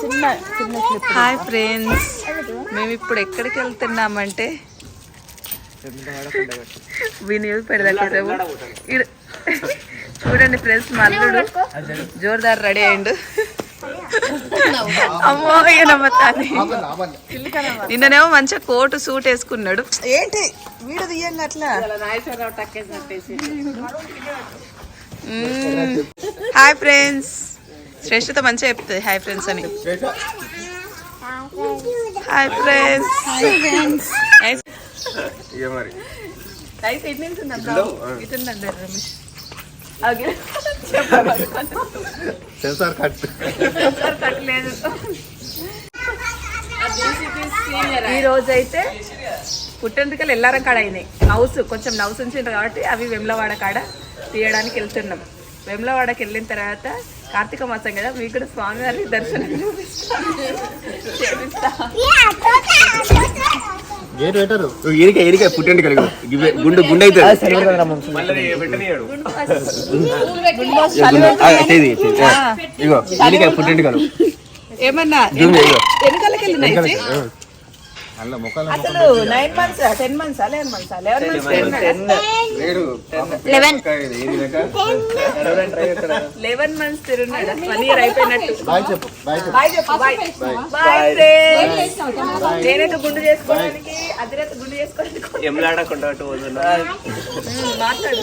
చిన్న చిన్న hi friends మేము ఇప్పుడు ఎక్కడికి వెళ్తున్నామంటే వినియోగ పెడదాం చూడండి ఫ్రెండ్స్ మల్లుడు జోర్దార్ రెడీ అయ్యిండు అమ్మో ఈయన నమ్మతాని నిన్ననేమో మంచిగా కోటు సూట్ వేసుకున్నాడు ఏంటి వీడు తీయండి అట్లా హాయ్ ఫ్రెండ్స్ శ్రేష్ఠత మంచిగా చెప్తుంది. హాయ్ ఫ్రెండ్స్ అని. హాయ్ ఫ్రెండ్స్ ఎన్ని ఇటుందండి రమేష్. సెన్సార్ కట్ కట్టలేదు ఈ రోజు అయితే పుట్టెంటుకలు ఎల్లారం కాడ అయినాయి. నౌస్ కొంచెం నౌస్ ఉంచిండ్రు కాబట్టి అవి వెమ్లవాడ కాడ తీయడానికి వెళ్తున్నాం. వెమ్లవాడకి వెళ్ళిన తర్వాత కార్తీక మాసం కదా మీకు కూడా స్వామివారి దర్శనం. గేట్ పెట్టరు పుట్టండి కలిగి గుండు ఇగో పుట్టండి ఏమన్నా వెనకాలకి వెళ్ళినాయి అసలు nine months ten months eleven months eleven months eleven months తిరుగున్నాడు? One year అయిపోయినట్టు. బాయ్ చెప్పు బాయ్ చెప్పు. బాయ్ చెప్పు బాయ్. బాయ్. ఫ్రెండ్స్. నేనైతే గుండు చేసుకోవడానికి అదిరైతే గుండు చేసుకోవడానికి ఉమ్, మాట్లాడు.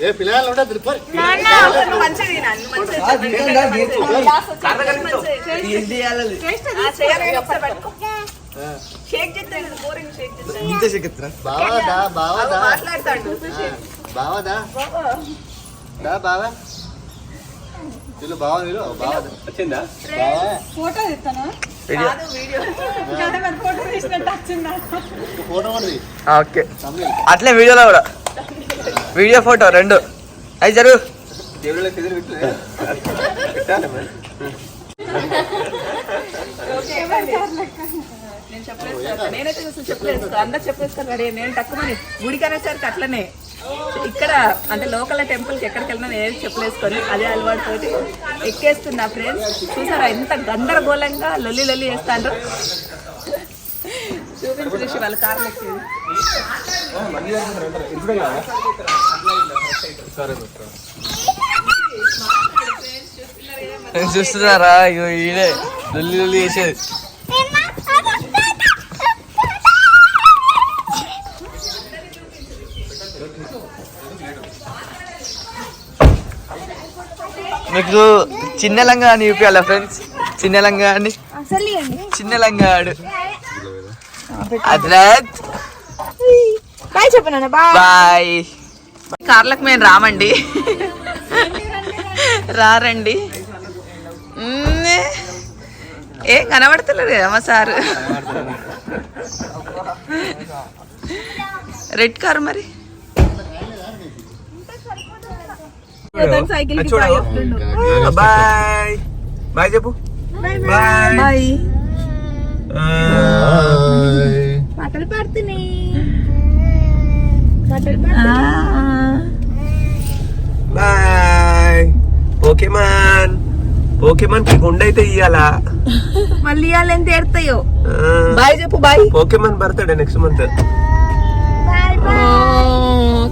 ఏ పిల్లలు ఉంటే తిరుపతి. బావా దా బావా. వచ్చిందా? Photo okay. అట్లే వీడియోలో కూడా. వీడియో ఫోటో రెండు. జరుగు పెట్టాలి మరి నేను చెప్పలేస్తాను నేనైతే అసలు చెప్పలేస్తాను అందరు నేను తక్కువని అనేసరికి అట్లనే ఇక్కడ అంటే లోకల్ టెంపుల్కి ఎక్కడికి వెళ్ళినా నేను చెప్పలేసుకొని అదే అలవాటు తోటి ఎక్కేస్తున్నా ఫ్రెండ్స్ చూసారా ఎంత గందరగోళంగా లొల్లి లొల్లి చేస్తాండ్రు చూపించి వాళ్ళ కార్లు ఎక్కేది చూస్తున్నారా? ఇగో ఈడే లొల్లి లొల్లి చేసేది. మీకు చిన్న లంగా అని చూపించాలా ఫ్రెండ్స్? చిన్న లంగా అని చిన్న లంగా ఆడు అద్రాత్. బాయ్ చెప్పను బాయ్. బాయ్. కార్లకు మేము రామండి. రారండి. ఏం కనబడతలేదు అమ్మ సార్. రెడ్ కార్ మరి? Cycle bye. బాయ్ చెప్పు. బాయ్. బాయ్. పాటలు పాడుతున్నాయి. బాయ్ పోకేమాన్ పోకేమాన్కి గుండె అయితే ఇయ్యాలా? మళ్ళీ ఎంత ఏడతాయో? బాయ్ చెప్పు bye Pokemon birthday next month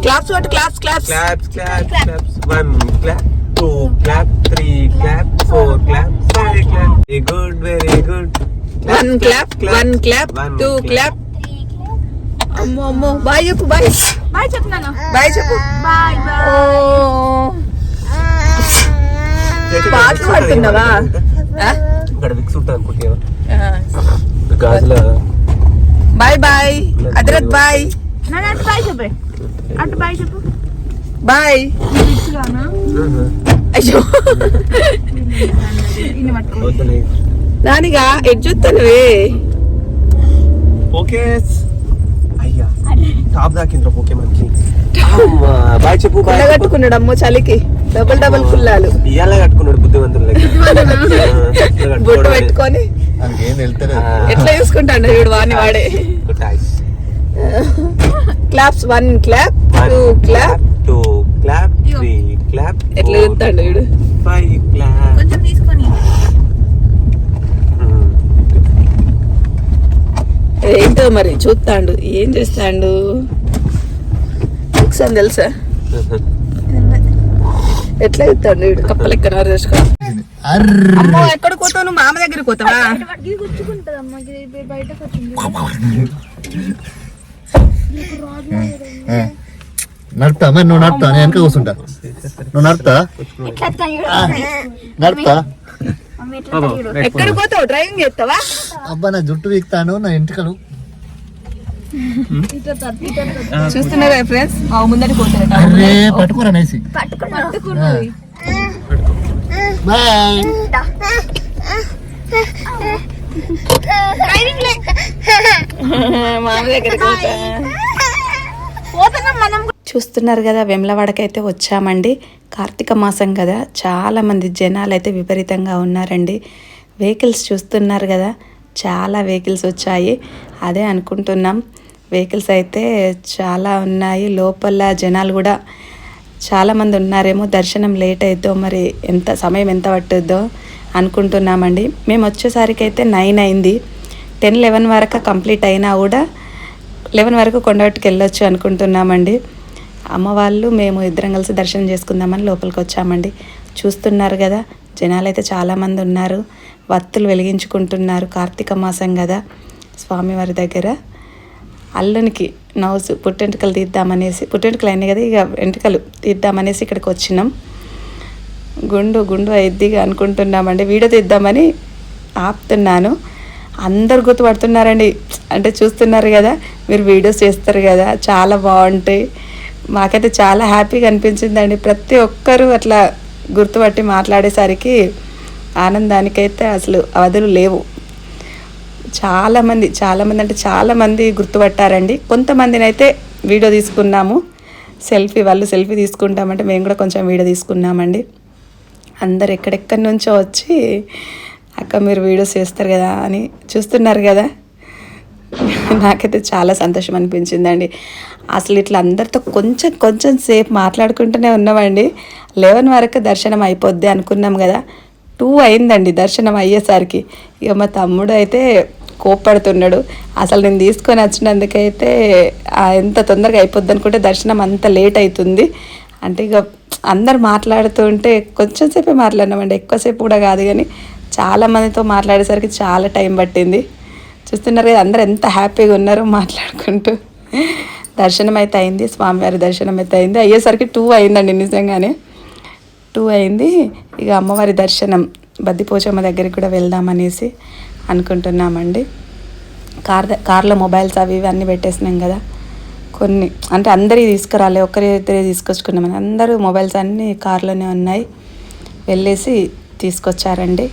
claps కొట్టు claps claps claps claps claps one clap two clap three clap four clap five clap very good very good one clap one clap One two clap. Clap అమ్మో అమ్మో bye చెప్పు bye bye చెప్తున్నాను bye చెప్పు. Bye పాటలు పాడుతున్నావా? ఇక్కడ Vicks ఉంటుంది అనుకుంటా గాజుల? Bye bye. అద్రత్ బాయ్. నన్ను అటు బాయ్ చెప్పే. అటు బాయ్ చెప్పు. బాయ్. అయ్యో. చూస్తానువే పోకేస్ అయ్యా టాప్ దాకింద్ర పోకే మనకి. బాయ్ చెప్పు కట్టుకున్నాడు అమ్మో చలికి. డబుల్ డబుల్ కుల్లాలు. ఇయ్యాల కట్టుకున్నాడు బుద్ధివంతులు లెక్క. బొట్టు పెట్టుకొని. ఏం వెళ్తారు ఎట్లా చూసుకుంటాడు వీడు. వాడిని వాడే claps one clap two clap. Two clap three clap ఎట్లా చూస్తాడు వీడు ఫైవ్ క్లాప్ కొంచెం తీసుకొని. ఏంటో మరి చూస్తాడు. ఏం చేస్తాడు? బుక్స్ అని తెలుసా? ఎట్లా చూస్తాడు వీడు? చేసుకో అర్ర అమ్మో ఎక్కడ పోతావు? నువ్వు మామ దగ్గరికి పోతావా? నడుపుతా మరి నువ్వు నడుపుతా నేను వెనక కూర్చుంటా. నువ్వు నడుపుతా? ఆ, నడుపుతా. ఎక్కడ పోతావు? డ్రైవింగ్ చేస్తావా? అబ్బా నా జుట్టు వీక్తాను నా ఇంటికలు. చూస్తున్నారా ఫ్రెండ్స్ ముందరికి పోతారట అరే పట్టుకోరా నేసి. పట్టుకున్నది బాయ్. మామ దగ్గరికి పోతా. పోతున్నాం మనం చూస్తున్నారు కదా వెమ్లవాడకైతే వచ్చామండి. కార్తీక మాసం కదా చాలామంది జనాలు అయితే విపరీతంగా ఉన్నారండి. వెహికల్స్ చూస్తున్నారు కదా చాలా వెహికల్స్ వచ్చాయి. అదే అనుకుంటున్నాం. వెహికల్స్ అయితే చాలా ఉన్నాయి. లోపల జనాలు కూడా చాలామంది ఉన్నారేమో దర్శనం లేట్ అవుద్దో మరి ఎంత సమయం ఎంత పట్టుద్దో అనుకుంటున్నామండి. మేము వచ్చేసరికి అయితే నైన్ అయింది. టెన్ లెవెన్ వరకు కంప్లీట్ అయినా కూడా లెవెన్ వరకు కొండగట్టుకు వెళ్ళొచ్చు అనుకుంటున్నామండి. అమ్మ వాళ్ళు మేము ఇద్దరం కలిసి దర్శనం చేసుకుందామని లోపలికి వచ్చామండి. చూస్తున్నారు కదా జనాలు అయితే చాలామంది ఉన్నారు. వత్తులు వెలిగించుకుంటున్నారు కార్తీక మాసం కదా స్వామివారి దగ్గర. అల్లునికి నౌస్ పుట్టెంటుకలు తీద్దామనేసి పుట్టెంటుకలు అయినాయి కదా ఇక వెంట్రుకలు తీద్దామనేసి ఇక్కడికి వచ్చినాం. గుండు గుండు అయిద్దిగా అనుకుంటున్నామండి. వీడియో తీద్దామని ఆపుతున్నాను. అందరు గుర్తుపడుతున్నారండి. అంటే చూస్తున్నారు కదా మీరు వీడియోస్ చేస్తారు కదా చాలా బాగుంటాయి. మాకైతే చాలా హ్యాపీగా అనిపించిందండి. ప్రతి ఒక్కరూ అట్లా గుర్తుపట్టి మాట్లాడేసరికి ఆనందానికైతే అసలు అవధులు లేవు. చాలామంది చాలామంది అంటే చాలామంది గుర్తుపట్టారండి. కొంతమందిని అయితే వీడియో తీసుకున్నాము. సెల్ఫీ వాళ్ళు సెల్ఫీ తీసుకుంటామంటే మేము కూడా కొంచెం వీడియో తీసుకున్నామండి. అందరు ఎక్కడెక్కడి నుంచో వచ్చి అక్క మీరు వీడియోస్ చేస్తారు కదా అని చూస్తున్నారు కదా. నాకైతే చాలా సంతోషం అనిపించిందండి. అసలు ఇట్లా అందరితో కొంచెం కొంచెం సేపు మాట్లాడుకుంటూనే ఉన్నామండి. లెవెన్ వరకు దర్శనం అయిపోద్ది అనుకున్నాం కదా. టూ అయిందండి దర్శనం అయ్యేసరికి. ఇక మా తమ్ముడు అయితే కోప్పడుతున్నాడు. అసలు నేను తీసుకొని వచ్చినందుకైతే ఎంత తొందరగా అయిపోద్ది అనుకుంటే దర్శనం అంత లేట్ అవుతుంది అంటే ఇక అందరు మాట్లాడుతుంటే కొంచెం సేపే మాట్లాడినామండి. ఎక్కువసేపు కూడా కాదు కానీ చాలామందితో మాట్లాడేసరికి చాలా టైం పట్టింది. చూస్తున్నారు కదా అందరు ఎంత హ్యాపీగా ఉన్నారో మాట్లాడుకుంటూ. దర్శనం అయితే అయింది స్వామివారి దర్శనం అయితే అయింది అయ్యేసరికి టూ అయిందండి నిజంగానే. టూ అయింది. ఇక అమ్మవారి దర్శనం బద్దిపోచమ్మ దగ్గరికి కూడా వెళ్దామనేసి అనుకుంటున్నామండి. కార్ కార్లో మొబైల్స్ అవి ఇవి అన్నీ పెట్టేసినాం కదా. కొన్ని అంటే అందరి తీసుకురాలే ఒక్కరి ఇద్దరే తీసుకొచ్చుకున్నామని అందరూ మొబైల్స్ అన్నీ కార్లోనే ఉన్నాయి. వెళ్ళేసి తీసుకొచ్చారండి.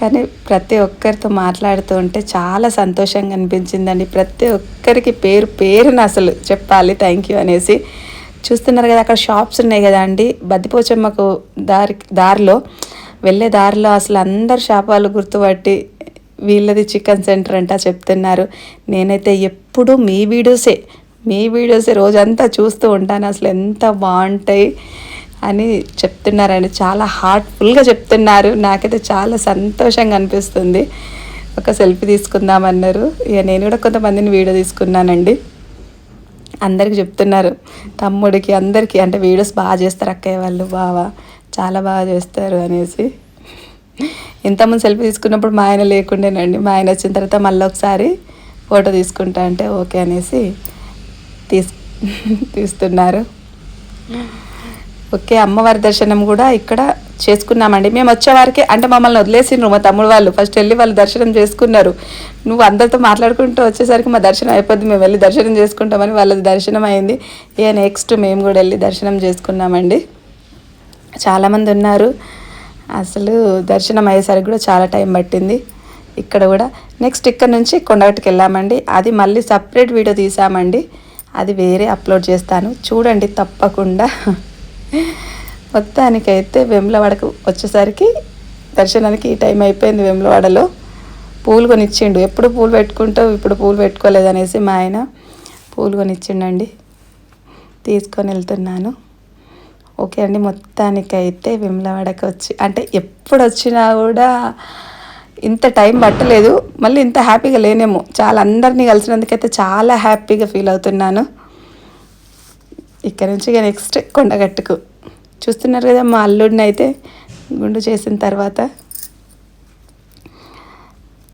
కానీ ప్రతి ఒక్కరితో మాట్లాడుతూ ఉంటే చాలా సంతోషంగా అనిపించిందండి. ప్రతి ఒక్కరికి పేరు పేరున అసలు చెప్పాలి థ్యాంక్ యూ అనేసి. చూస్తున్నారు కదా అక్కడ షాప్స్ ఉన్నాయి కదా అండి. బద్దిపోచమ్మకు దారి దారిలో వెళ్ళే దారిలో అసలు అందరు షాపాలు గుర్తుపట్టి వీళ్ళది చికెన్ సెంటర్ అంట చెప్తున్నారు. నేనైతే ఎప్పుడూ మీ వీడియోసే మీ వీడియోసే రోజంతా చూస్తూ ఉంటాను. అసలు ఎంత బాగుంటాయి. అని చెప్తున్నారండి. చాలా హార్ట్ఫుల్గా చెప్తున్నారు. నాకైతే చాలా సంతోషంగా అనిపిస్తుంది. ఒక సెల్ఫీ తీసుకుందామన్నారు ఇక నేను కూడా కొంతమందిని వీడియో తీసుకున్నానండి. అందరికి చెప్తున్నారు. తమ్ముడికి అందరికీ అంటే వీడియోస్ బాగా చేస్తారు అక్కయ్య వాళ్ళు బావ చాలా బాగా చేస్తారు అనేసి. ఇంతకుముందు సెల్ఫీ తీసుకున్నప్పుడు మా ఆయన లేకుండేనండి. మా ఆయన వచ్చిన తర్వాత మళ్ళీ ఒకసారి ఫోటో తీసుకుంటా అంటే ఓకే అనేసి తీస్ తీస్తున్నారు. ఓకే అమ్మవారి దర్శనం కూడా ఇక్కడ చేసుకున్నామండి. మేము వచ్చేవారికి అంటే మమ్మల్ని వదిలేసిండ్రు మా తమ్ముడు వాళ్ళు. ఫస్ట్ వెళ్ళి వాళ్ళు దర్శనం చేసుకున్నారు. నువ్వు అందరితో మాట్లాడుకుంటూ వచ్చేసరికి మా దర్శనం అయిపోద్ది. మేము వెళ్ళి దర్శనం చేసుకుంటామని వాళ్ళది దర్శనం అయింది. ఇక నెక్స్ట్ మేము కూడా వెళ్ళి దర్శనం చేసుకున్నామండి. చాలామంది ఉన్నారు. అసలు దర్శనం అయ్యేసరికి కూడా చాలా టైం పట్టింది. ఇక్కడ కూడా నెక్స్ట్ ఇక్కడ నుంచి కొండగట్టుకు వెళ్ళామండి. అది మళ్ళీ సపరేట్ వీడియో తీసామండి. అది వేరే అప్లోడ్ చేస్తాను. చూడండి తప్పకుండా. మొత్తానికైతే వెమ్లవాడకు వచ్చేసరికి దర్శనానికి ఈ టైం అయిపోయింది వెమ్లవాడలో. పూలు కొనిచ్చిండు. ఎప్పుడు పూలు పెట్టుకుంటావు ఇప్పుడు పూలు పెట్టుకోలేదు అనేసి మా ఆయన పూలు కొనిచ్చిండండి. తీసుకొని వెళ్తున్నాను. ఓకే అండి మొత్తానికైతే విమలవాడకి వచ్చి అంటే ఎప్పుడు వచ్చినా కూడా ఇంత టైం పట్టలేదు. మళ్ళీ ఇంత హ్యాపీగా లేనేమో. చాలా అందరినీ కలిసినందుకైతే చాలా హ్యాపీగా ఫీల్ అవుతున్నాను. ఇక్కడ నుంచి ఇక నెక్స్ట్ కొండగట్టుకు. చూస్తున్నారు కదా మా అల్లుడిని అయితే గుండు చేసిన తర్వాత.